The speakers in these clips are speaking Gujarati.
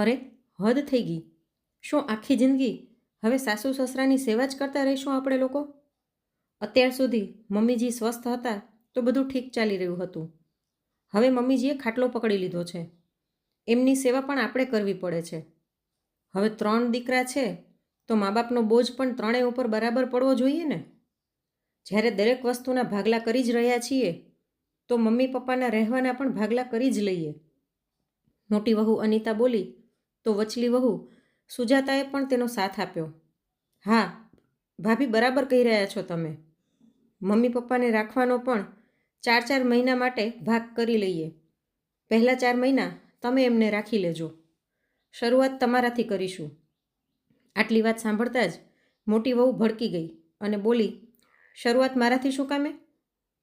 અરે, હદ થઈ ગઈ. શું આખી જિંદગી હવે સાસુ સસરાની સેવા જ કરતા રહીશું આપણે લોકો? અત્યાર સુધી મમ્મીજી સ્વસ્થ હતા તો બધું ઠીક ચાલી રહ્યું હતું. હવે મમ્મીજીએ ખાટલો પકડી લીધો છે. એમની સેવા પણ આપણે કરવી પડે છે. હવે ત્રણ દીકરા છે તો મા બાપનો બોજ પણ ત્રણેય ઉપર બરાબર પડવો જોઈએ ને? જ્યારે દરેક વસ્તુના ભાગલા કરી જ રહ્યા છીએ, તો મમ્મી પપ્પાના રહેવાના પણ ભાગલા કરી જ લઈએ. મોટી વહુ અનિતા બોલી તો વચલી વહુ, સુજાતાએ પણ તેનો સાથ આપ્યો. હા, ભાભી બરાબર કહી રહ્યા છો તમે. મમ્મી પપ્પાને રાખવાનો પણ ચાર ચાર મહિના માટે ભાગ કરી લઈએ. પહેલાં ચાર મહિના તમે એમને રાખી લેજો. શરૂઆત તમારાથી કરીશું. આટલી વાત સાંભળતા જ મોટી વહુ ભડકી ગઈ અને બોલી, શરૂઆત મારાથી શું કામે?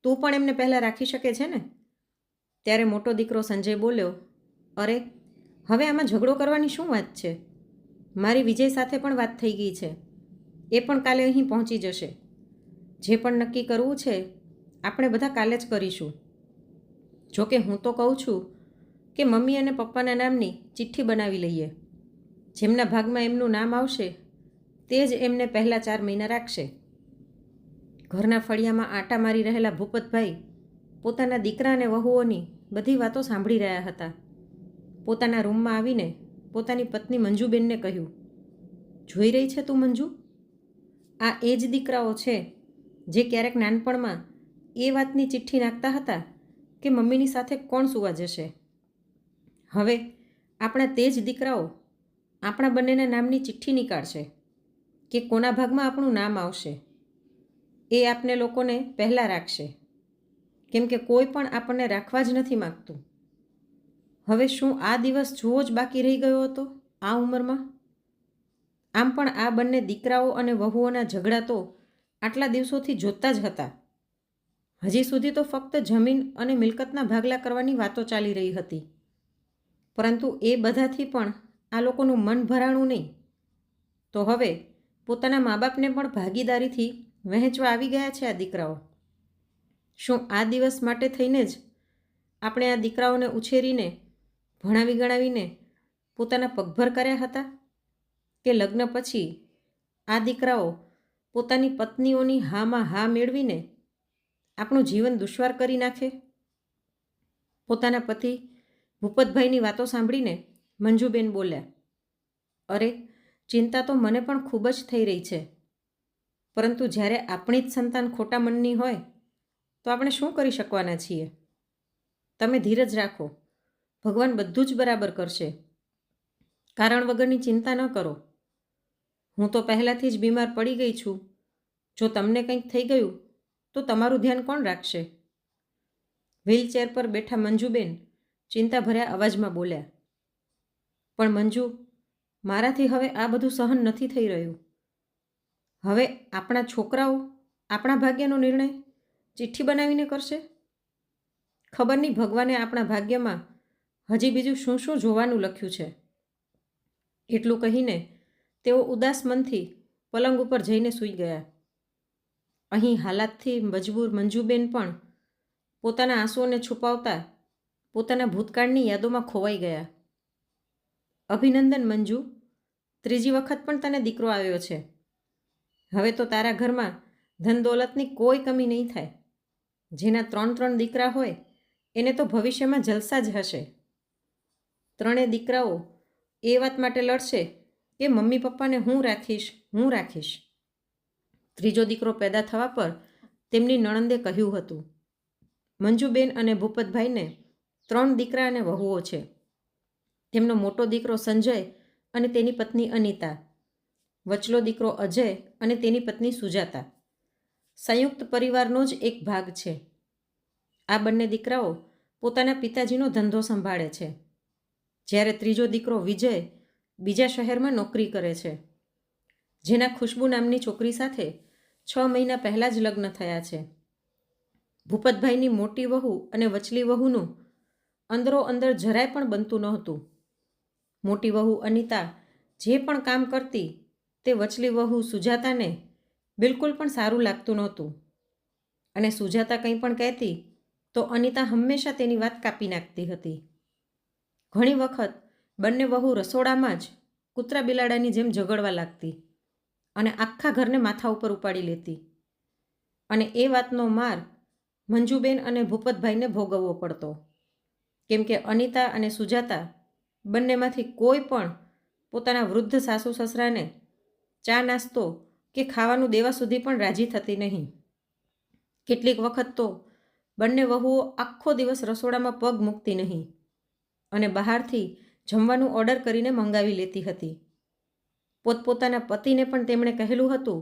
તું પણ એમને પહેલાં રાખી શકે છે ને? ત્યારે મોટો દીકરો સંજય બોલ્યો, અરે હવે આમાં ઝઘડો કરવાની શું વાત છે? મારી વિજય સાથે પણ વાત થઈ ગઈ છે. એ પણ કાલે અહીં પહોંચી જશે. જે પણ નક્કી કરવું છે, આપણે બધા કાલે જ કરીશું. જોકે હું તો કહું છું કે મમ્મી અને પપ્પાના નામની ચિઠ્ઠી બનાવી લઈએ. જેમના ભાગમાં એમનું નામ આવશે, તે જ એમને પહેલાં ચાર મહિના રાખશે. ઘરના ફળિયામાં આટા મારી રહેલા ભૂપતભાઈ પોતાના દીકરા અને વહુઓની બધી વાતો સાંભળી રહ્યા હતા. પોતાના રૂમમાં આવીને પોતાની પત્ની મંજુબેનને કહ્યું, જોઈ રહી છે તું મંજુ? આ એ જ દીકરાઓ છે જે ક્યારેક નાનપણમાં એ વાતની ચિઠ્ઠી નાખતા હતા કે મમ્મીની સાથે કોણ સુવા જશે. હવે આપણા તે જ દીકરાઓ આપણા બંનેના નામની ચિઠ્ઠી નીકાળશે કે કોના ભાગમાં આપણું નામ આવશે. એ આપને લોકોને પહેલાં રાખશે. કેમ કે કોઈ પણ આપણને રાખવા જ નથી માગતું. હવે શું આ દિવસ જોવો જ બાકી રહી ગયો હતો આ ઉંમરમાં? આમ પણ આ બંને દીકરાઓ અને વહુઓના ઝઘડા તો આટલા દિવસોથી જોતા જ હતા. હજી સુધી તો ફક્ત જમીન અને મિલકતના ભાગલા કરવાની વાતો ચાલી રહી હતી. પરંતુ એ બધાથી પણ આ લોકોનું મન ભરાણું નહીં. તો હવે પોતાના મા બાપને પણ ભાગીદારીથી વહેંચવા આવી ગયા છે આ દીકરાઓ. શું આ દિવસ માટે થઈને જ આપણે આ દીકરાઓને ઉછેરીને ભણાવી ગણાવીને પોતાના પગભર કર્યા હતા? કે લગ્ન પછી આ દીકરાઓ પોતાની પત્નીઓની હામાં હા મેળવીને આપણું જીવન દુશ્વાર કરી નાખે? પોતાના પતિ ભૂપતભાઈની વાતો સાંભળીને મંજુબેન બોલ્યા, અરે, ચિંતા તો મને પણ ખૂબ જ થઈ રહી છે. પરંતુ જ્યારે આપણી જ સંતાન ખોટા મનની હોય, તો આપણે શું કરી શકવાના છીએ? તમે ધીરજ રાખો. ભગવાન બધું જ બરાબર કરશે. કારણ વગરની ચિંતા ન કરો. હું તો પહેલાંથી જ બીમાર પડી ગઈ છું. જો તમને કંઈક થઈ ગયું, તો તમારું ધ્યાન કોણ રાખશે? વ્હીલચેર પર બેઠા મંજુબેન ચિંતાભર્યા અવાજમાં બોલ્યા, પણ મંજુ, મારાથી હવે આ બધું સહન નથી થઈ રહ્યું. હવે આપણા છોકરાઓ આપણા ભાગ્યનો નિર્ણય ચિઠ્ઠી બનાવીને કરશે? ખબર નહીં ભગવાને આપણા ભાગ્યમાં હજી બીજું શું શું જોવાનું લખ્યું છે? એટલું કહીને તેઓ ઉદાસ મનથી પલંગ ઉપર જઈને સૂઈ ગયા. અહીં હાલાતથી મજબૂર મંજુબેન પણ પોતાના આંસુઓને છુપાવતા પોતાના ભૂતકાળની યાદોમાં ખોવાઈ ગયા. અભિનંદન મંજુ, ત્રીજી વખત પણ તને દીકરો આવ્યો છે. હવે તો તારા ઘરમાં ધન દોલતની કોઈ કમી નહીં થાય. જેના ત્રણ ત્રણ દીકરા હોય, એને તો ભવિષ્યમાં જલસા જ હશે. ત્રણેય દીકરાઓ એ વાત માટે લડશે કે મમ્મી પપ્પાને હું રાખીશ હું રાખીશ. ત્રીજો દીકરો પેદા થવા પર તેમની નણંદે કહ્યું હતું, મંજુબેન અને ભૂપતભાઈને ત્રણ દીકરા અને વહુઓ છે. તેમનો મોટો દીકરો સંજય અને તેની પત્ની અનિતા. વચલો દીકરો અજય અને તેની પત્ની સુજાતા. સંયુક્ત પરિવારનો જ એક ભાગ છે. આ બંને દીકરાઓ પોતાના પિતાજીનો ધંધો સંભાળે છે. જ્યારે ત્રીજો દીકરો વિજય બીજા શહેરમાં નોકરી કરે છે. જેના ખુશ્બુ નામની છોકરી સાથે છ મહિના પહેલાં જ લગ્ન થયા છે. ભૂપતભાઈની મોટી વહુ અને વચલી વહુનું અંદરો અંદર જરાય પણ બનતું નહોતું. મોટી વહુ અનિતા જે પણ કામ કરતી તે વચલી વહુ સુજાતાને બિલકુલ પણ સારું લાગતું નહોતું. અને સુજાતા કંઈ પણ કહેતી તો અનિતા હંમેશા તેની વાત કાપી નાખતી હતી. ઘણી વખત બંને વહુ રસોડામાં જ કૂતરા બિલાડાની જેમ ઝઘડવા લાગતી અને આખા ઘરને માથા ઉપર ઉપાડી લેતી. અને એ વાતનો માર મંજુબેન અને ભૂપતભાઈને ભોગવવો પડતો. કેમ કે અનિતા અને સુજાતા બંનેમાંથી કોઈ પણ પોતાના વૃદ્ધ સાસુ સસરાને ચા નાસ્તો કે ખાવાનું દેવા સુધી પણ રાજી થતી નહીં. કેટલીક વખત તો બંને વહુઓ આખો દિવસ રસોડામાં પગ મૂકતી નહીં. અને બહારથી જમવાનું ઓર્ડર કરીને મંગાવી લેતી હતી. પોતપોતાના પતિને પણ તેમણે કહેલું હતું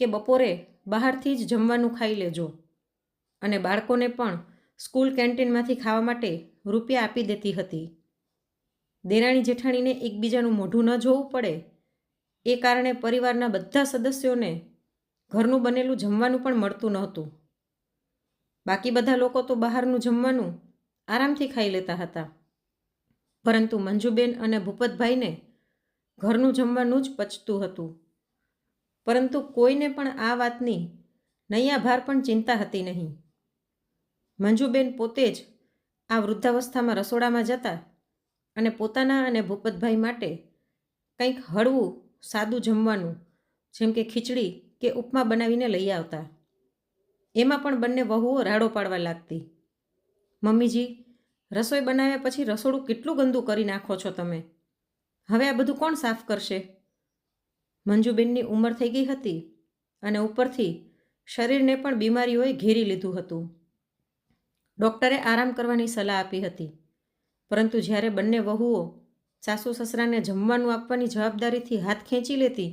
કે બપોરે બહારથી જ જમવાનું ખાઈ લેજો અને બાળકોને પણ સ્કૂલ કેન્ટીનમાંથી ખાવા માટે રૂપિયા આપી દેતી હતી. દેરાણી જેઠાણીને એકબીજાનું મોઢું ન જોવું પડે એ કારણે પરિવારના બધા સદસ્યોને ઘરનું બનેલું જમવાનું પણ મળતું નહોતું. બાકી બધા લોકો તો બહારનું જમવાનું આરામથી ખાઈ લેતા હતા. પરંતુ મંજુબેન અને ભૂપતભાઈને ઘરનું જમવાનું જ પચતું હતું. પરંતુ કોઈને પણ આ વાતની નૈયાભાર પણ ચિંતા હતી નહીં. મંજુબેન પોતે જ આ વૃદ્ધાવસ્થામાં રસોડામાં જતા અને પોતાના અને ભૂપતભાઈ માટે કંઈક હળવું, સાદું જમવાનું, જેમ કે ખીચડી કે ઉપમા બનાવીને લઈ આવતા. એમાં પણ બંને વહુઓ રાડો પાડવા લાગતી. મમ્મીજી રસોઈ બનાવ્યા પછી રસોડું કેટલું ગંદુ કરી નાખો છો તમે? હવે આ બધું કોણ સાફ કરશે? મંજુબેનની ઉંમર થઈ ગઈ હતી અને ઉપરથી શરીરને પણ બીમારીઓએ ઘેરી લીધું હતું. ડૉક્ટરે આરામ કરવાની સલાહ આપી હતી, પરંતુ જ્યારે બંને વહુઓ સાસુ સસરાને જમવાનું આપવાની જવાબદારીથી હાથ ખેંચી લેતી,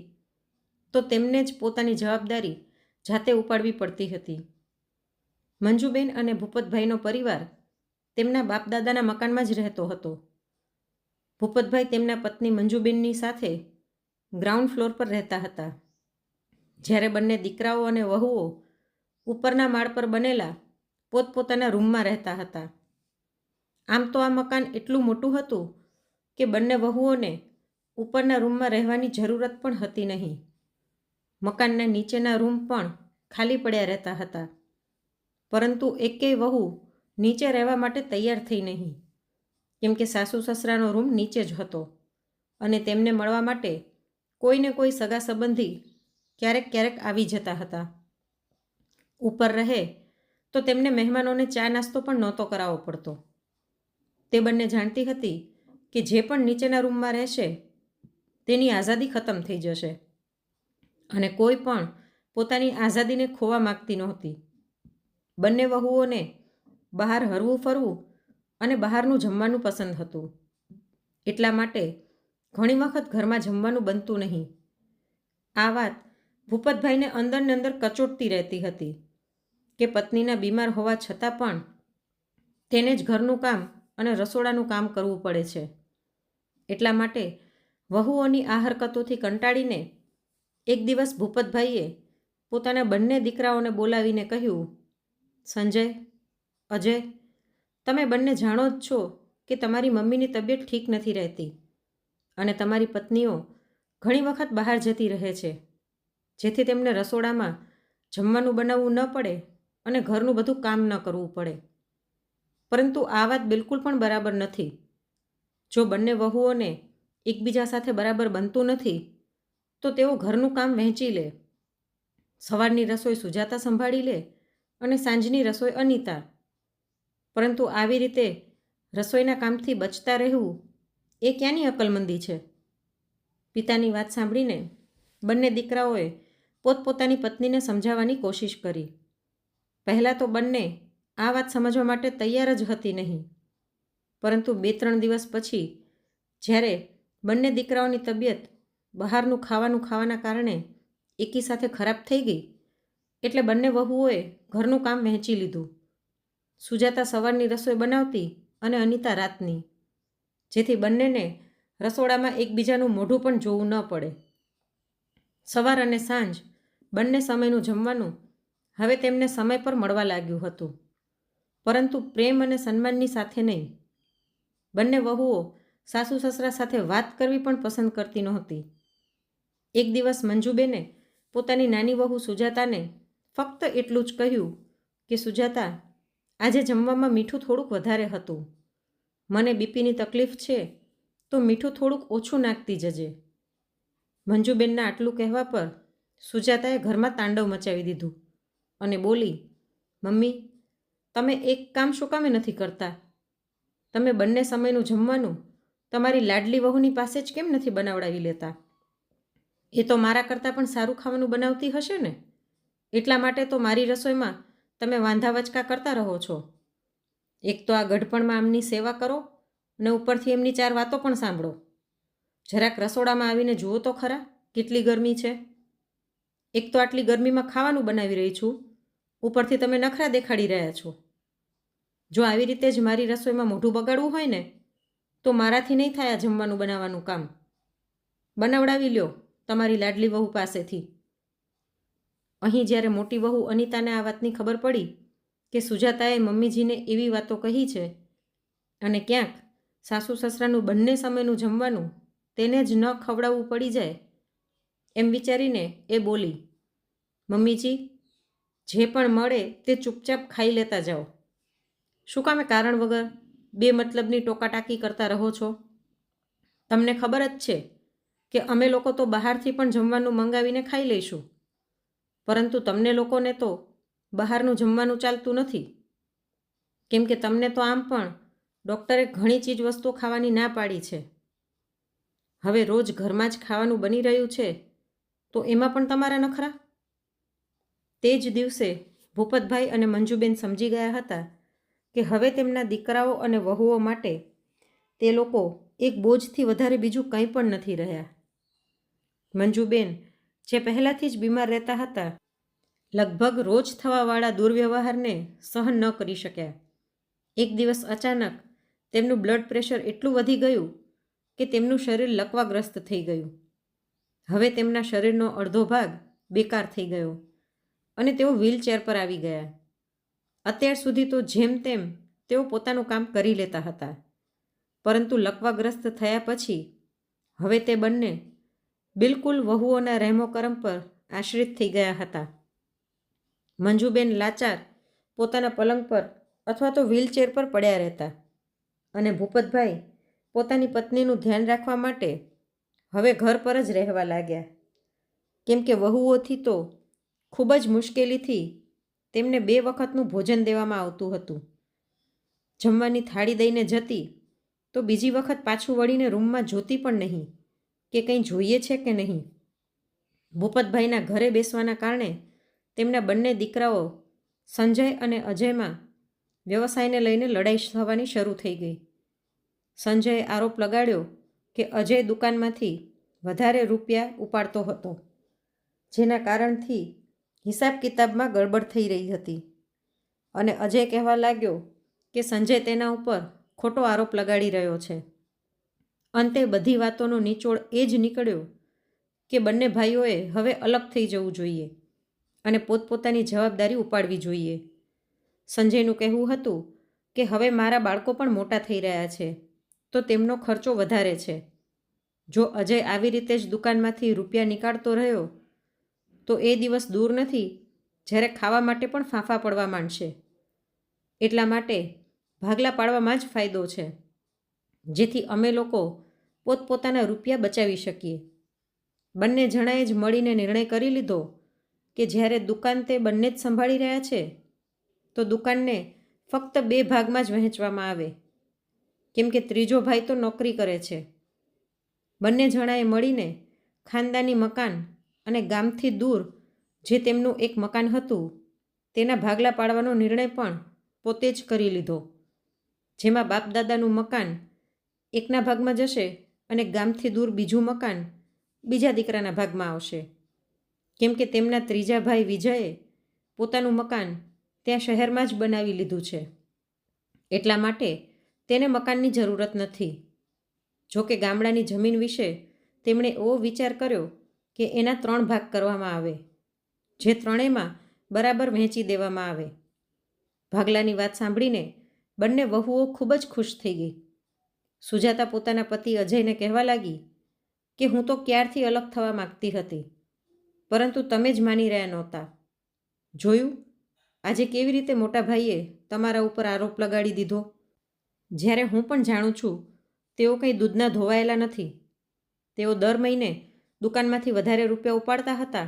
તો તેમને જ પોતાની જવાબદારી જાતે ઉપાડવી પડતી હતી. મંજુબેન અને ભૂપતભાઈનો પરિવાર તેમના બાપદાદાના મકાનમાં જ રહેતો હતો. ભૂપતભાઈ તેમના પત્ની મંજુબેનની સાથે ગ્રાઉન્ડ ફ્લોર પર રહેતા હતા. જ્યારે બંને દીકરાઓ અને વહુઓ ઉપરના માળ પર બનેલા પોતપોતાના રૂમમાં રહેતા હતા. આમ તો આ મકાન એટલું મોટું હતું કે બંને વહુઓને ઉપરના રૂમમાં રહેવાની જરૂરત પણ હતી નહીં. મકાનના નીચેના રૂમ પણ ખાલી પડ્યા રહેતા હતા. પરંતુ એકેય વહુ નીચે રહેવા માટે તૈયાર થઈ નહીં. કેમ કે સાસુ સસરાનો રૂમ નીચે જ હતો અને તેમને મળવા માટે કોઈને કોઈ સગા સંબંધી ક્યારેક ક્યારેક આવી જતા હતા. ઉપર રહે તો તેમને મહેમાનોને ચા નાસ્તો પણ નહોતો કરાવવો પડતો. તે બંને જાણતી હતી કે જે પણ નીચેના રૂમમાં રહેશે તેની આઝાદી ખતમ થઈ જશે અને કોઈ પણ પોતાની આઝાદીને ખોવા માગતી નહોતી. બંને વહુઓને બહાર હરવું ફરવું અને બહારનું જમવાનું પસંદ હતું. એટલા માટે ઘણી વખત ઘરમાં જમવાનું બનતું નહીં. આ વાત ભૂપતભાઈને અંદરને અંદર કચોટતી રહેતી હતી કે પત્નીના બીમાર હોવા છતાં પણ તેને જ ઘરનું કામ અને રસોડાનું કામ કરવું પડે છે. એટલા માટે વહુઓની આ હરકતોથી કંટાળીને એક દિવસ ભૂપતભાઈએ પોતાના બંને દીકરાઓને બોલાવીને કહ્યું, સંજય અજય, તમે બંને જાણો જ છો કે તમારી મમ્મીની તબિયત ઠીક નથી રહેતી અને તમારી પત્નીઓ ઘણી વખત બહાર જતી રહે છે, જેથી તેમને રસોડામાં જમવાનું બનાવવું ન પડે અને ઘરનું બધું કામ ન કરવું પડે. પરંતુ આ વાત બિલકુલ પણ બરાબર નથી. જો બંને વહુઓને એકબીજા સાથે બરાબર બનતું નથી, તો તેઓ ઘરનું કામ વહેંચી લે, સવારની રસોઈ સુજાતા સંભાળી લે અને સાંજની રસોઈ અનિતા પરંતુ આવી રીતે રસોઈના કામથી બચતા રહેવું એ ક્યાંની અકલમંદી છે? પિતાની વાત સાંભળીને બંને દીકરાઓએ પોતપોતાની પત્નીને સમજાવવાની કોશિશ કરી. પહેલાં તો બંને આ વાત સમજવા માટે તૈયાર જ હતી નહીં. પરંતુ બે ત્રણ દિવસ પછી, જ્યારે બંને દીકરાઓની તબિયત બહારનું ખાવાનું ખાવાના કારણે એકી સાથે ખરાબ થઈ ગઈ, એટલે બંને વહુઓએ ઘરનું કામ વહેંચી લીધું. સુજાતા સવારની રસોઈ બનાવતી અને અનિતા રાતની. જેથી બંનેને રસોડામાં એકબીજાનું મોઢું પણ જોવું ન પડે. સવાર અને સાંજ બંને સમયનું જમવાનું હવે તેમને સમય પર મળવા લાગ્યું હતું. પરંતુ પ્રેમ અને સન્માનની સાથે નહીં. બંને વહુઓ સાસુ સસરા સાથે વાત કરવી પણ પસંદ કરતી નહોતી. એક દિવસ મંજુબેને પોતાની નાની વહુ સુજાતાને ફક્ત એટલું જ કહ્યું કે, સુજાતા આજે જમવામાં મીઠું થોડુંક વધારે હતું. મને બીપીની તકલીફ છે, તો મીઠું થોડુંક ઓછું નાખતી જજે. મંજુબેનના આટલું કહેવા પર સુજાતાએ ઘરમાં તાંડવ મચાવી દીધું અને બોલી, મમ્મી, તમે એક કામ શું કામે નથી કરતા? તમે બંને સમયનું જમવાનું તમારી લાડલી વહુની પાસે જ કેમ નથી બનાવડાવી લેતા? એ તો મારા કરતાં પણ સારું ખાવાનું બનાવતી હશે ને એટલા માટે તો મારી રસોઈમાં તમે વાંધા વચકા કરતા રહો છો. એક તો આ ગઢપણમાં આમની સેવા કરો અને ઉપરથી એમની ચાર વાતો પણ સાંભળો. જરાક રસોડામાં આવીને જુઓ તો ખરા, કેટલી ગરમી છે. એક તો આટલી ગરમીમાં ખાવાનું બનાવી રહી છું, ઉપરથી તમે નખરા દેખાડી રહ્યા છો. જો આવી રીતે જ મારી રસોઈમાં મોઢું બગાડવું હોય ને, તો મારાથી નહીં થાય આ જમવાનું બનાવવાનું કામ. બનાવડાવી લ્યો તમારી લાડલી વહુ પાસેથી. અહીં જ્યારે મોટી વહુ અનિતાને આ વાતની ખબર પડી કે સુજાતાએ મમ્મીજીને એવી વાતો કહી છે અને ક્યાંક સાસુ સસરાનું બંને સમયનું જમવાનું તેને જ ન ખવડાવવું પડી જાય, એમ વિચારીને એ બોલી, મમ્મીજી, જે પણ મળે તે ચૂપચાપ ખાઈ લેતા જાઓ. શું કામે કારણ વગર બે મતલબની ટોકાટાકી કરતા રહો છો? તમને ખબર જ છે કે અમે લોકો તો બહારથી પણ જમવાનું મંગાવીને ખાઈ લઈશું. પરંતુ તમને લોકોને તો બહારનું જમવાનું ચાલતું નથી. કેમ કે તમને તો આમ પણ ડૉક્ટરે ઘણી ચીજ વસ્તુઓ ખાવાની ના પાડી છે. હવે રોજ ઘરમાં જ ખાવાનું બની રહ્યું છે, તો એમાં પણ તમારા નખરા? તે જ દિવસે ભૂપતભાઈ અને મંજુબેન સમજી ગયા હતા કે હવે તેમના દીકરાઓ અને વહુઓ માટે તે લોકો એક બોજથી વધારે બીજું કંઈ પણ નથી રહ્યા. મંજુબેન જે પહેલાંથી જ બીમાર રહેતા હતા, લગભગ રોજ થવાવાળા દુર્વ્યવહારને સહન ન કરી શક્યા. એક દિવસ અચાનક તેમનું બ્લડ પ્રેશર એટલું વધી ગયું કે તેમનું શરીર લકવાગ્રસ્ત થઈ ગયું. હવે તેમના શરીરનો અડધો ભાગ બેકાર થઈ ગયો અને તેઓ વ્હીલચેર પર આવી ગયા. અત્યાર સુધી તો જેમ તેમ તેઓ પોતાનું કામ કરી લેતા હતા, પરંતુ લકવાગ્રસ્ત થયા પછી હવે તે બંને બિલકુલ વહુઓના રહેમોકરમ પર આશ્રિત થઈ ગયા હતા. મંજુબેન લાચાર, પોતાના પલંગ પર અથવા તો વ્હીલચેર પર પડ્યા રહેતા અને ભૂપતભાઈ પોતાની પત્નીનું ધ્યાન રાખવા માટે હવે ઘર પર જ રહેવા લાગ્યા. કેમ કે વહુઓથી તો ખૂબ જ મુશ્કેલીથી તેમને બે વખતનું ભોજન દેવામાં આવતું હતું. જમવાની થાળી દઈને જતી તો બીજી વખત પાછું વળીને રૂમમાં જોતી પણ નહીં. કે કંઈ જોઈએ છે કે નહીં? ભૂપતભાઈના ઘરે બેસવાના કારણે તેમના બંને દીકરાઓ સંજય અને અજયમાં વ્યવસાયને લઈને લડાઈ થવાની શરૂ થઈ ગઈ. સંજયે આરોપ લગાડ્યો કે અજય દુકાનમાંથી વધારે રૂપિયા ઉપાડતો હતો, જેના કારણથી હિસાબ કિતાબમાં ગડબડ થઈ રહી હતી અને અજય કહેવા લાગ્યો કે સંજય તેના ઉપર ખોટો આરોપ લગાડી રહ્યો છે. અંતે બધી વાતોનો નિચોડ એ જ નીકળ્યો કે બંને ભાઈઓએ હવે અલગ થઈ જવું જોઈએ અને પોતપોતાની જવાબદારી ઉપાડવી જોઈએ. સંજયનું કહેવું હતું કે હવે મારા બાળકો પણ મોટા થઈ રહ્યા છે, તો તેમનો ખર્ચો વધારે છે. જો અજય આવી રીતે જ દુકાનમાંથી રૂપિયા નીકાળતો રહ્યો, તો એ દિવસ દૂર નથી, જ્યારે ખાવા માટે પણ ફાંફા પડવા માંડશે. એટલા માટે ભાગલા પાડવામાં જ ફાયદો છે. જેથી અમે લોકો પોતપોતાના રૂપિયા બચાવી શકીએ. બંને જણાએ જ મળીને નિર્ણય કરી લીધો કે જ્યારે દુકાન તે બંને જ સંભાળી રહ્યા છે, તો દુકાનને ફક્ત બે ભાગમાં જ વહેંચવામાં આવે. કેમ કે ત્રીજો ભાઈ તો નોકરી કરે છે. બંને જણાએ મળીને ખાનદાની મકાન અને ગામથી દૂર જે તેમનું એક મકાન હતું, તેના ભાગલા પાડવાનો નિર્ણય પણ પોતે જ કરી લીધો. જેમાં બાપ દાદાનું મકાન એકના ભાગમાં જશે અને ગામથી દૂર બીજું મકાન બીજા દીકરાના ભાગમાં આવશે. કેમ કે તેમના ત્રીજા ભાઈ વિજયે પોતાનું મકાન ત્યાં શહેરમાં જ બનાવી લીધું છે. એટલા માટે તેને મકાનની જરૂરત નથી. જોકે ગામડાની જમીન વિશે તેમણે એવો વિચાર કર્યો કે એના ત્રણ ભાગ કરવામાં આવે, જે ત્રણેયમાં બરાબર વહેંચી દેવામાં આવે. ભાગલાની વાત સાંભળીને બંને વહુઓ ખૂબ જ ખુશ થઈ ગઈ. સુજાતા પોતાના પતિ અજયને કહેવા લાગી કે હું તો ક્યારથી અલગ થવા માગતી હતી, પરંતુ તમે જ માની રહ્યા નહોતા. જોયું? આજે કેવી રીતે મોટા ભાઈએ તમારા ઉપર આરોપ લગાડી દીધો? જ્યારે હું પણ જાણું છું, તેઓ કંઈ દૂધના ધોવાયેલા નથી. તેઓ દર મહિને દુકાનમાંથી વધારે રૂપિયા ઉપાડતા હતા,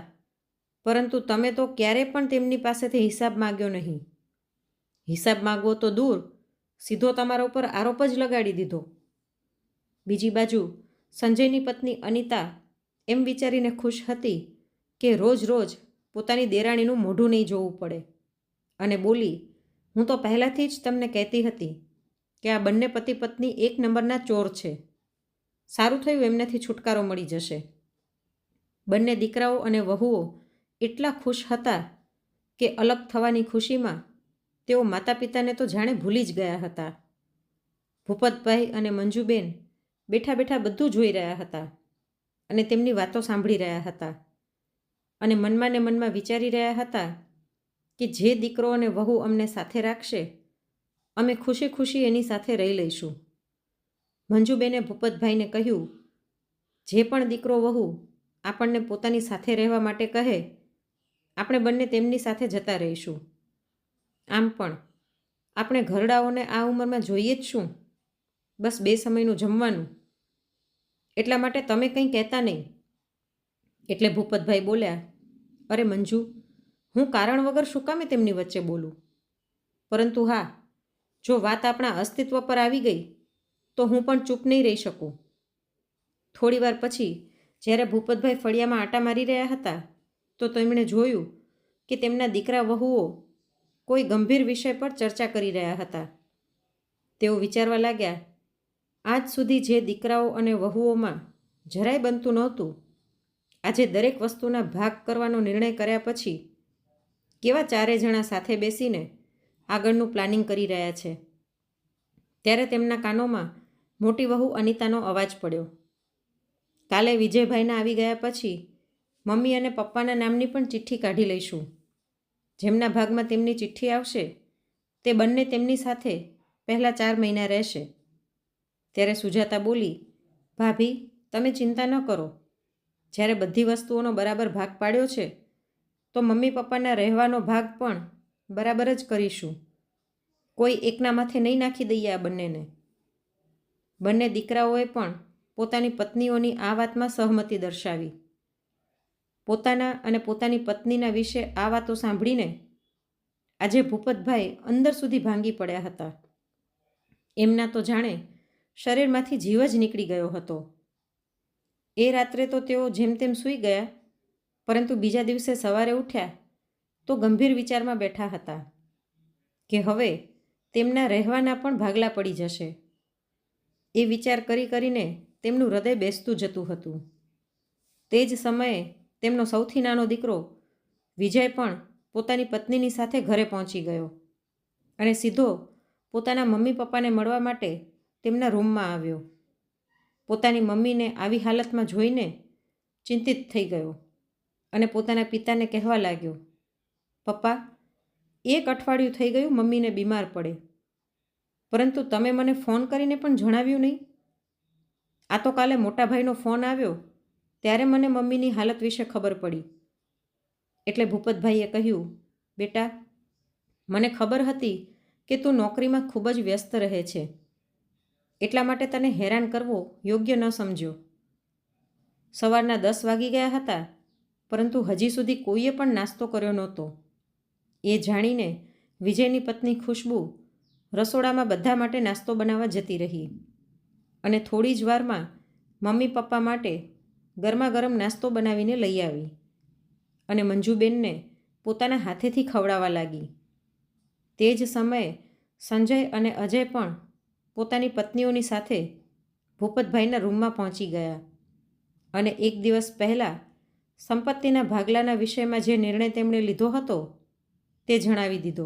પરંતુ તમે તો ક્યારે પણ તેમની પાસેથી હિસાબ માગ્યો નહીં. હિસાબ માગવો તો દૂર, સીધો તમારા ઉપર આરોપ જ લગાડી દીધો. બીજી બાજુ, સંજયની પત્ની અનિતા એમ વિચારીને ખુશ હતી કે રોજ રોજ પોતાની દેરાણીનું મોઢું નહીં જોવું પડે. અને બોલી, હું તો પહેલાંથી જ તમને કહેતી હતી કે આ બંને પતિ પત્ની એક નંબરના ચોર છે. સારું થયું એમનાથી છુટકારો મળી જશે. બંને દીકરાઓ અને વહુઓ એટલા ખુશ હતા કે અલગ થવાની ખુશીમાં તેઓ માતા પિતાને તો જાણે ભૂલી જ ગયા હતા. ભૂપતભાઈ અને મંજુબેન બેઠા બેઠા બધું જોઈ રહ્યા હતા અને તેમની વાતો સાંભળી રહ્યા હતા. અને મનમાં ને મનમાં વિચારી રહ્યા હતા કે જે દીકરો અને વહુ અમને સાથે રાખશે, અમે ખુશી ખુશી એની સાથે રહી લઈશું. મંજુબેને ભૂપતભાઈને કહ્યું, જે પણ દીકરો વહુ આપણને પોતાની સાથે રહેવા માટે કહે, આપણે બંને તેમની સાથે જતા રહીશું. આમ પણ આપણે ઘરડાઓને આ ઉંમરમાં જોઈએ જ શું? બસ બે સમયનું જમવાનું. એટલા માટે તમે કંઈ કહેતા નહીં. એટલે ભૂપતભાઈ બોલ્યા, અરે મંજુ, હું કારણ વગર શું કામે તેમની વચ્ચે બોલું? પરંતુ હા, જો વાત આપણા અસ્તિત્વ પર આવી ગઈ, તો હું પણ ચૂપ નહીં રહી શકું. થોડીવાર પછી, જ્યારે ભૂપતભાઈ ફળિયામાં આટા મારી રહ્યા હતા, તો તેમણે જોયું કે તેમના દીકરા વહુઓ કોઈ ગંભીર વિષય પર ચર્ચા કરી રહ્યા હતા. તેઓ વિચારવા લાગ્યા આજ સુધી જે દીકરાઓ અને વહુઓમાં જરાય બનતું નહોતું, આજે દરેક વસ્તુના ભાગ કરવાનો નિર્ણય કર્યા પછી કેવા ચારે જણા સાથે બેસીને આગળનું પ્લાનિંગ કરી રહ્યા છે? ત્યારે તેમના કાનોમાં મોટી વહુ અનિતાનો અવાજ પડ્યો. કાલે વિજયભાઈના આવી ગયા પછી મમ્મી અને પપ્પાના નામની પણ ચિઠ્ઠી કાઢી લઈશું. જેમના ભાગમાં તેમની ચિઠ્ઠી આવશે તે બંને તેમની સાથે પહેલાં ચાર મહિના રહેશે. ત્યારે સુજાતા બોલી, ભાભી, તમે ચિંતા ન કરો. જ્યારે બધી વસ્તુઓનો બરાબર ભાગ પાડ્યો છે, તો મમ્મી પપ્પાના રહેવાનો ભાગ પણ બરાબર જ કરીશું. કોઈ એકના માથે નહીં નાખી દઈએ આ બંનેને. બંને દીકરાઓએ પણ પોતાની પત્નીઓની આ વાતમાં સહમતિ દર્શાવી. પોતાના અને પોતાની પત્નીના વિશે આ વાતો સાંભળીને આજે ભૂપતભાઈ અંદર સુધી ભાંગી પડ્યા હતા. એમના તો જાણે શરીરમાંથી જીવ જ નીકળી ગયો હતો. એ રાત્રે તો તેઓ જેમ તેમ સૂઈ ગયા, પરંતુ બીજા દિવસે સવારે ઉઠ્યા તો ગંભીર વિચારમાં બેઠા હતા કે હવે તેમના રહેવાના પણ ભાગલા પડી જશે. એ વિચાર કરી કરીને તેમનું હૃદય બેસતું જતું હતું. તે જ સમયે તેમનો સૌથી નાનો દીકરો વિજય પણ પોતાની પત્નીની સાથે ઘરે પહોંચી ગયો અને સીધો પોતાના મમ્મી પપ્પાને મળવા માટે તેમના રૂમમાં આવ્યો. પોતાની મમ્મીને આવી હાલતમાં જોઈને ચિંતિત થઈ ગયો અને પોતાના પિતાને કહેવા લાગ્યો, પપ્પા, એક અઠવાડિયું થઈ ગયું મમ્મીને બીમાર પડે. પરંતુ તમે મને ફોન કરીને પણ જણાવ્યું નહીં. આ તો કાલે મોટા ભાઈનો ફોન આવ્યો, ત્યારે મને મમ્મીની હાલત વિશે ખબર પડી. એટલે ભૂપતભાઈએ કહ્યું, બેટા, મને ખબર હતી કે તું નોકરીમાં ખૂબ જ વ્યસ્ત રહે છે. એટલા માટે તને હેરાન કરવો યોગ્ય ન સમજ્યો. સવારના દસ વાગી ગયા હતા, પરંતુ હજી સુધી કોઈએ પણ નાસ્તો કર્યો નહોતો. એ જાણીને વિજયની પત્ની ખુશ્બુ રસોડામાં બધા માટે નાસ્તો બનાવવા જતી રહી અને થોડી જ વારમાં મમ્મી પપ્પા માટે ગરમાગરમ નાસ્તો બનાવીને લઈ આવી અને મંજુબેનને પોતાના હાથેથી ખવડાવવા લાગી. તે જ સમયે સંજય અને અજય પણ પોતાની પત્નીઓની સાથે ભૂપતભાઈના રૂમમાં પહોંચી ગયા. અને એક દિવસ પહેલાં સંપત્તિના ભાગલાના વિષયમાં જે નિર્ણય તેમણે લીધો હતો તે જણાવી દીધો.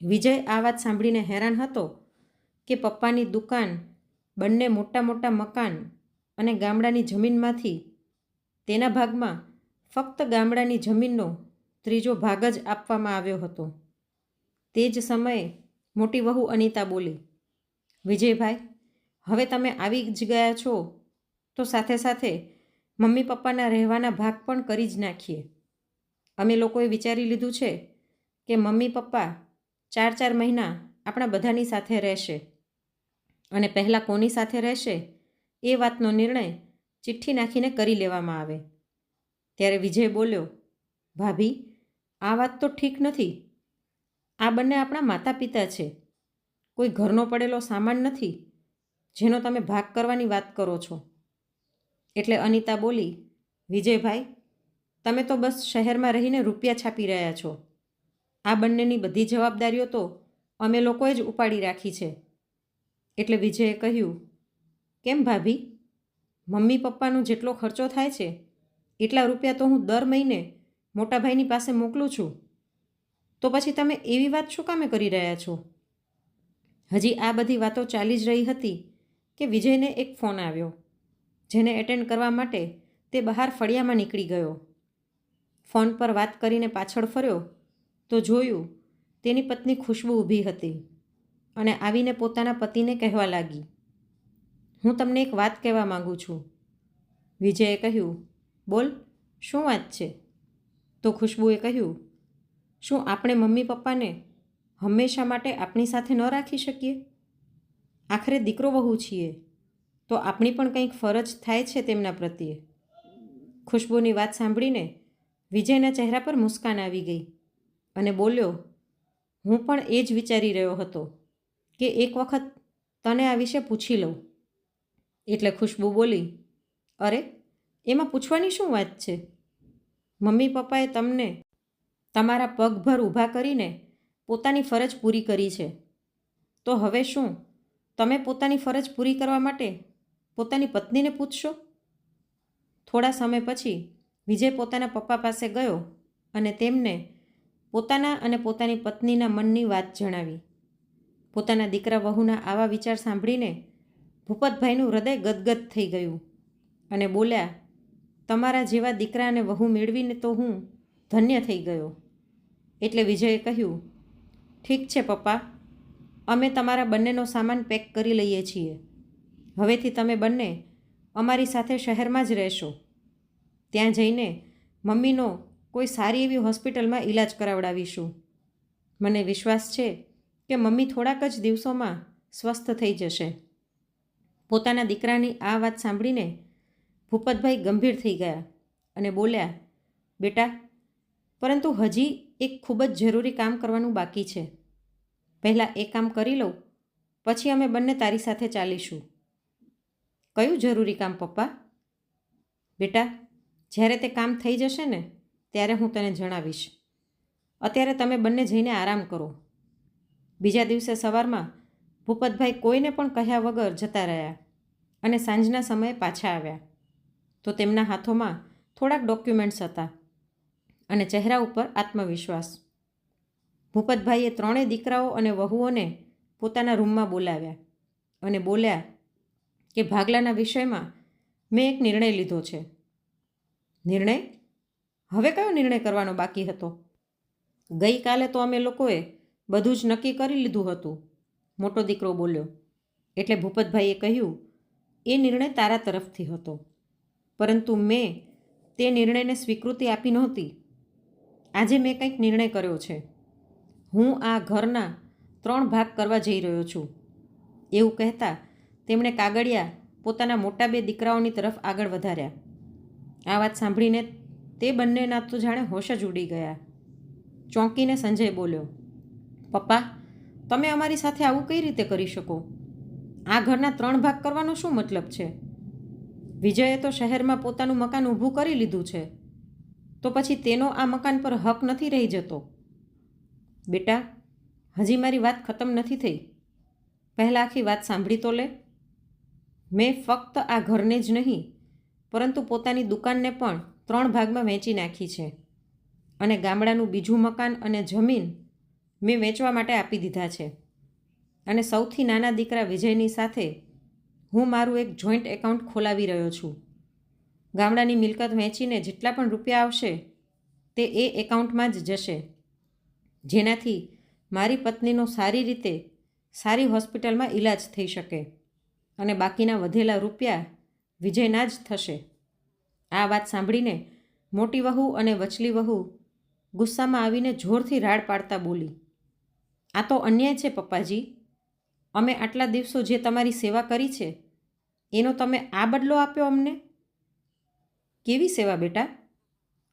વિજય આ વાત સાંભળીને હેરાન હતો કે પપ્પાની દુકાન, બંને મોટા મોટા મકાન અને ગામડાની જમીનમાંથી તેના ભાગમાં ફક્ત ગામડાની જમીનનો ત્રીજો ભાગ જ આપવામાં આવ્યો હતો. તે જ સમયે મોટી વહુ અનિતા બોલી વિજયભાઈ, હવે તમે આવી જ ગયા છો તો સાથે સાથે મમ્મી પપ્પાના રહેવાના ભાગ પણ કરી જ નાખીએ. અમે લોકોએ વિચારી લીધું છે કે મમ્મી પપ્પા ચાર ચાર મહિના આપણા બધાની સાથે રહેશે અને પહેલાં કોની સાથે રહેશે એ વાતનો નિર્ણય ચિઠ્ઠી નાખીને કરી લેવામાં આવે. ત્યારે વિજય બોલ્યો, ભાભી, આ વાત તો ઠીક નથી. આ બંને આપણા માતા પિતા છે. કોઈ ઘરનો પડેલો સામાન નથી? જેનો તમે ભાગ કરવાની વાત કરો છો? એટલે અનિતા બોલી, વિજયભાઈ, તમે તો બસ શહેરમાં રહીને રૂપિયા છાપી રહ્યા છો. આ બંનેની બધી જવાબદારીઓ તો અમે લોકોએ જ ઉપાડી રાખી છે. એટલે વિજયે કહ્યું, કેમ ભાભી? મમ્મી પપ્પાનો જેટલો ખર્ચો થાય છે, એટલા રૂપિયા તો હું દર મહિને મોટાભાઈની પાસે મોકલું છું. તો પછી તમે એવી વાત શું કામે કરી રહ્યા છો? હજી આ બધી વાતો ચાલી જ રહી હતી કે વિજયને એક ફોન આવ્યો, જેને એટેન્ડ કરવા માટે તે બહાર ફળિયામાં નીકળી ગયો. ફોન પર વાત કરીને પાછળ ફર્યો તો જોયું તેની પત્ની ખુશ્બુ ઊભી હતી અને આવીને પોતાના પતિને કહેવા લાગી, હું તમને એક વાત કહેવા માગું છું. વિજયે કહ્યું, બોલ, શું વાત છે? તો ખુશ્બુએ કહ્યું, શું આપણે મમ્મી પપ્પાને હંમેશા માટે આપણી સાથે ન રાખી શકીએ? આખરે દીકરો વહુ છીએ. તો આપણી પણ કંઈક ફરજ થાય છે તેમના પ્રત્યે. ખુશ્બુની વાત સાંભળીને વિજયના ચહેરા પર મુસ્કાન આવી ગઈ અને બોલ્યો, હું પણ એ જ વિચારી રહ્યો હતો કે એક વખત તને આ વિશે પૂછી લઉં. એટલે ખુશ્બુ બોલી, અરે, એમાં પૂછવાની શું વાત છે? મમ્મી પપ્પાએ તમને તમારા પગભર ઊભા કરીને પોતાની ફરજ પૂરી કરી છે. તો હવે શું? તમે પોતાની ફરજ પૂરી કરવા માટે પોતાની પત્નીને પૂછશો? થોડા સમય પછી વિજય પોતાના પપ્પા પાસે ગયો અને તેમને પોતાના અને પોતાની પત્નીના મનની વાત જણાવી. પોતાના દીકરા વહુના આવા વિચાર સાંભળીને ભૂપતભાઈનું હૃદય ગદગદ થઈ ગયું અને બોલ્યા, તમારા જેવા દીકરા અને વહુ મેળવીને તો હું ધન્ય થઈ ગયો. એટલે વિજયે કહ્યું ઠીક છે, પપ્પા. અમે તમારા બંનેનો સામાન પેક કરી લઈએ છીએ. હવેથી તમે બંને અમારી સાથે શહેરમાં જ રહેશો. ત્યાં જઈને મમ્મીનો કોઈ સારી એવી હોસ્પિટલમાં ઈલાજ કરાવડાવીશું. મને વિશ્વાસ છે કે મમ્મી થોડાક જ દિવસોમાં સ્વસ્થ થઈ જશે. પોતાના દીકરાની આ વાત સાંભળીને ભૂપતભાઈ ગંભીર થઈ ગયા અને બોલ્યા, બેટા, પરંતુ હજી એક ખૂબ જ જરૂરી કામ કરવાનું બાકી છે. પહેલાં એ કામ કરી લઉં, પછી અમે બંને તારી સાથે ચાલીશું. કયું જરૂરી કામ, પપ્પા? બેટા, જ્યારે તે કામ થઈ જશે ને, ત્યારે હું તને જણાવીશ. અત્યારે તમે બંને જઈને આરામ કરો. બીજા દિવસે સવારમાં ભૂપતભાઈ કોઈને પણ કહ્યા વગર જતા રહ્યા અને સાંજના સમયે પાછા આવ્યા. તો તેમના હાથોમાં થોડાક ડોક્યુમેન્ટ્સ હતા. અને ચહેરા ઉપર આત્મવિશ્વાસ. ભૂપતભાઈએ ત્રણેય દીકરાઓ અને વહુઓને પોતાના રૂમમાં બોલાવ્યા અને બોલ્યા કે ભાગલાના વિષયમાં મેં એક નિર્ણય લીધો છે. નિર્ણય? હવે કયો નિર્ણય કરવાનો બાકી હતો? ગઈકાલે તો અમે લોકોએ બધું જ નક્કી કરી લીધું હતું, મોટો દીકરો બોલ્યો. એટલે ભૂપતભાઈએ કહ્યું, એ નિર્ણય તારા તરફથી હતો. પરંતુ મેં તે નિર્ણયને સ્વીકૃતિ આપી નહોતી. આજે મેં કંઈક નિર્ણય કર્યો છે. હું આ ઘરના ત્રણ ભાગ કરવા જઈ રહ્યો છું. એવું કહેતા તેમણે કાગળિયા પોતાના મોટા બે દીકરાઓની તરફ આગળ વધાર્યા. આ વાત સાંભળીને તે બંનેના તો જાણે હોશ જ ઉડી ગયા. ચોંકીને સંજય બોલ્યો, પપ્પા, તમે અમારી સાથે આવું કઈ રીતે કરી શકો? આ ઘરના ત્રણ ભાગ કરવાનો શું મતલબ છે? વિજયે તો શહેરમાં પોતાનું મકાન ઊભું કરી લીધું છે. તો પછી તેનો આ મકાન પર હક નથી રહી જતો. બેટા, હજી મારી વાત ખતમ નથી થઈ. પહેલાં આખી વાત સાંભળી તો લે. મેં ફક્ત આ ઘરને જ નહીં, પરંતુ પોતાની દુકાનને પણ ત્રણ ભાગમાં વેચી નાખી છે. અને ગામડાનું બીજું મકાન અને જમીન મેં વેચવા માટે આપી દીધા છે. અને સૌથી નાના દીકરા વિજયની સાથે હું મારું એક જોઈન્ટ એકાઉન્ટ ખોલાવી રહ્યો છું. ગામડાની મિલકત વેચીને જેટલા પણ રૂપિયા આવશે તે એ એકાઉન્ટમાં જ જશે. જેનાથી મારી પત્નીનો સારી રીતે સારી હોસ્પિટલમાં ઈલાજ થઈ શકે અને બાકીના વધેલા રૂપિયા વિજયના જ થશે. આ વાત સાંભળીને મોટી વહુ અને વચલી વહુ ગુસ્સામાં આવીને જોરથી રાડ પાડતા બોલી, આ તો અન્યાય છે પપ્પાજી. અમે આટલા દિવસો જે તમારી સેવા કરી છે, એનો તમે આ બદલો આપ્યો અમને? કેવી સેવા બેટા?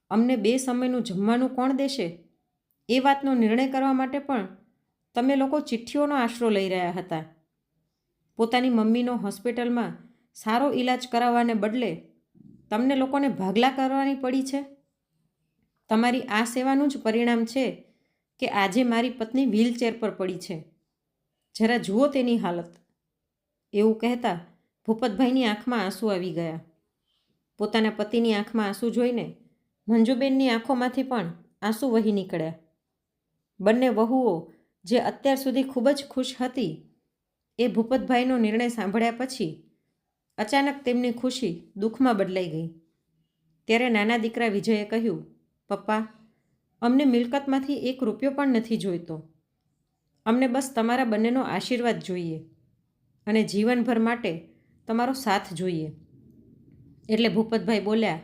અમને બે સમયનું જમવાનું કોણ દેશે? એ વાતનો નિર્ણય કરવા માટે પણ તમે લોકો ચિઠ્ઠીઓનો આશરો લઈ રહ્યા હતા. પોતાની મમ્મીનો હોસ્પિટલમાં સારો ઈલાજ કરાવવાને બદલે તમને લોકોને ભાગલા કરવાની પડી છે? તમારી આ સેવાનું જ પરિણામ છે કે આજે મારી પત્ની વ્હીલચેર પર પડી છે. જરા જુઓ તેની હાલત. એવું કહેતા ભૂપતભાઈની આંખમાં આંસુ આવી ગયા. પોતાના પતિની આંખમાં આંસુ જોઈને મંજુબેનની આંખોમાંથી પણ આંસુ વહી નીકળ્યા. બંને વહુઓ જે અત્યાર સુધી ખૂબ જ ખુશ હતી એ ભૂપતભાઈનો નિર્ણય સાંભળ્યા પછી અચાનક તેમની ખુશી દુઃખમાં બદલાઈ ગઈ. ત્યારે નાના દીકરા વિજયે કહ્યું, પપ્પા, અમને મિલકતમાંથી એક રૂપિયો પણ નથી જોઈતો. અમને બસ તમારા બંનેનો આશીર્વાદ જોઈએ અને જીવનભર માટે તમારો સાથ જોઈએ. એટલે ભૂપતભાઈ બોલ્યા,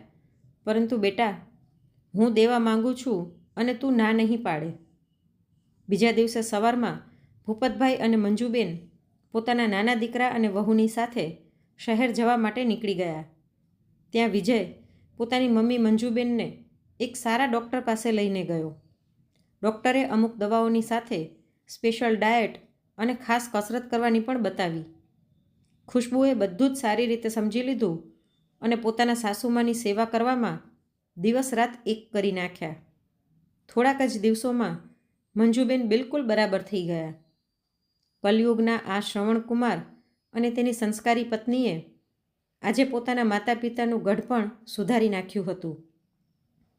પરંતુ બેટા, હું દેવા માંગુ છું અને તું ના નહીં પાડે. બીજા દિવસે સવારમાં ભૂપતભાઈ અને મંજુબેન પોતાના નાના દીકરા અને વહુની સાથે શહેર જવા માટે નીકળી ગયા. ત્યાં વિજય પોતાની મમ્મી મંજુબેનને એક સારા ડૉક્ટર પાસે લઈને ગયો. ડૉક્ટરે અમુક દવાઓની સાથે સ્પેશિયલ ડાયટ અને ખાસ કસરત કરવાની પણ બતાવી. ખુશ્બુએ બધું જ સારી રીતે સમજી લીધું અને પોતાના સાસુમાની સેવા કરવામાં દિવસ રાત એક કરી નાખ્યા. થોડાક જ દિવસોમાં મંજુબેન બિલકુલ બરાબર થઈ ગયા. કલયુગના આ શ્રવણકુમાર અને તેની સંસ્કારી પત્નીએ આજે પોતાના માતા પિતાનું ગઢપણ સુધારી નાખ્યું હતું.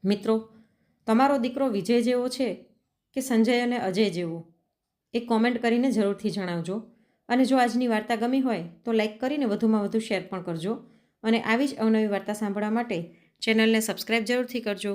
મિત્રો, તમારો દીકરો વિજય જેવો છે કે સંજય અને અજય જેવો? એ કોમેન્ટ કરીને જરૂરથી જણાવજો. અને જો આજની વાર્તા ગમી હોય તો લાઇક કરીને વધુમાં વધુ શેર પણ કરજો. અને આવી જ અવનવી વાર્તા સાંભળવા માટે ચેનલને સબસ્ક્રાઈબ જરૂરથી કરજો.